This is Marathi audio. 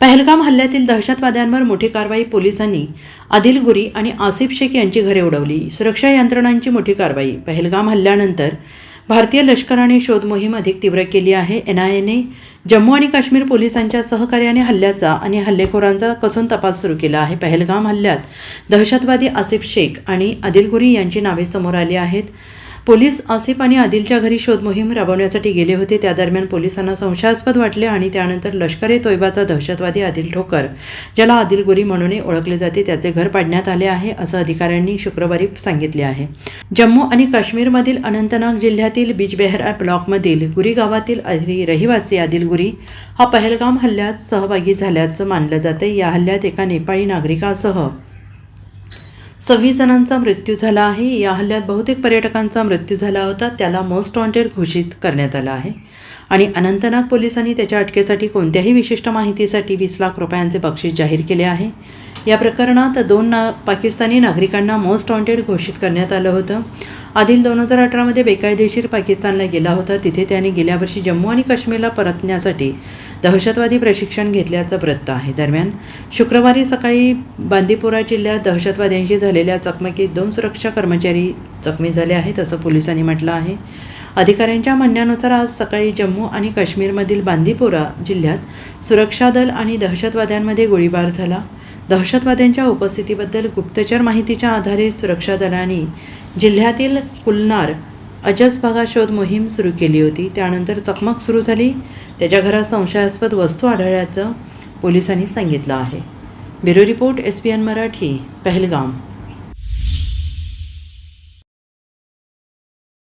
पहलगाम हल्ल्यातील दहशतवाद्यांवर मोठी कारवाई पोलिसांनी आदिल गुरी आणि आसिफ शेख यांची घरे उडवली. सुरक्षा यंत्रणांची मोठी कारवाई. पहलगाम हल्ल्यानंतर भारतीय लष्कराने शोध मोहीम अधिक तीव्र केली आहे. एन आय एने जम्मू आणि काश्मीर पोलिसांच्या सहकार्याने हल्ल्याचा आणि हल्लेखोरांचा कसून तपास सुरू केला आहे. पहलगाम हल्ल्यात दहशतवादी आसिफ शेख आणि आदिल गुरी यांची नावे समोर आली आहेत. पोलीस आसिफ आणि आदिलच्या घरी शोध मोहीम राबवण्यासाठी गेले होते. त्या दरम्यान पोलिसांना संशयास्पद वाटले आणि त्यानंतर लष्कर ए तोयबाचा दहशतवादी आदिल ठोकर ज्याला आदिल गुरी म्हणूनही ओळखले जाते त्याचे घर पाडण्यात आले आहे असं अधिकाऱ्यांनी शुक्रवारी सांगितले आहे. जम्मू आणि काश्मीरमधील अनंतनाग जिल्ह्यातील बिजबेहरा ब्लॉकमधील गुरी गावातील रहिवासी आदिल गुरी हा पहलगाम हल्ल्यात सहभागी झाल्याचं मानलं जाते. या हल्ल्यात एका नेपाळी नागरिकासह सव्वीस जणांचा मृत्यू झाला आहे. या हल्ल्यात बहुतेक पर्यटकांचा मृत्यू झाला होता. त्याला मोस्ट वॉन्टेड घोषित करण्यात आलं आहे. आणि अनंतनाग पोलिसांनी त्याच्या अटकेसाठी कोणत्याही विशिष्ट माहितीसाठी वीस लाख रुपयांचे बक्षीस जाहीर केले आहे. या प्रकरणात दोन ना पाकिस्तानी नागरिकांना मोस्ट वॉन्टेड घोषित करण्यात आलं होतं. आदिल दोन हजार अठरामध्ये बेकायदेशीर पाकिस्तानला गेला होता. तिथे त्याने गेल्या वर्षी जम्मू आणि काश्मीरला परतण्यासाठी दहशतवादी प्रशिक्षण घेतल्याचं वृत्त आहे. दरम्यान शुक्रवारी सकाळी बांदीपुरा जिल्ह्यात दहशतवाद्यांशी झालेल्या चकमकीत दोन सुरक्षा कर्मचारी जखमी झाले आहेत असं पोलिसांनी म्हटलं आहे. अधिकाऱ्यांच्या म्हणण्यानुसार आज सकाळी जम्मू आणि काश्मीरमधील बांदीपुरा जिल्ह्यात सुरक्षा दल आणि दहशतवाद्यांमध्ये गोळीबार झाला. दहशतवाद्यांच्या उपस्थितीबद्दल गुप्तचर माहितीच्या आधारे सुरक्षा दलांनी जिल्ह्यातील कुलनार अजस भागात शोध मोहीम सुरू केली होती. त्यानंतर चकमक सुरू झाली. त्याच्या घरात संशयास्पद वस्तू आढळल्याचं पोलिसांनी सांगितलं आहे. Bureau report S P N Marathi Pahalgam.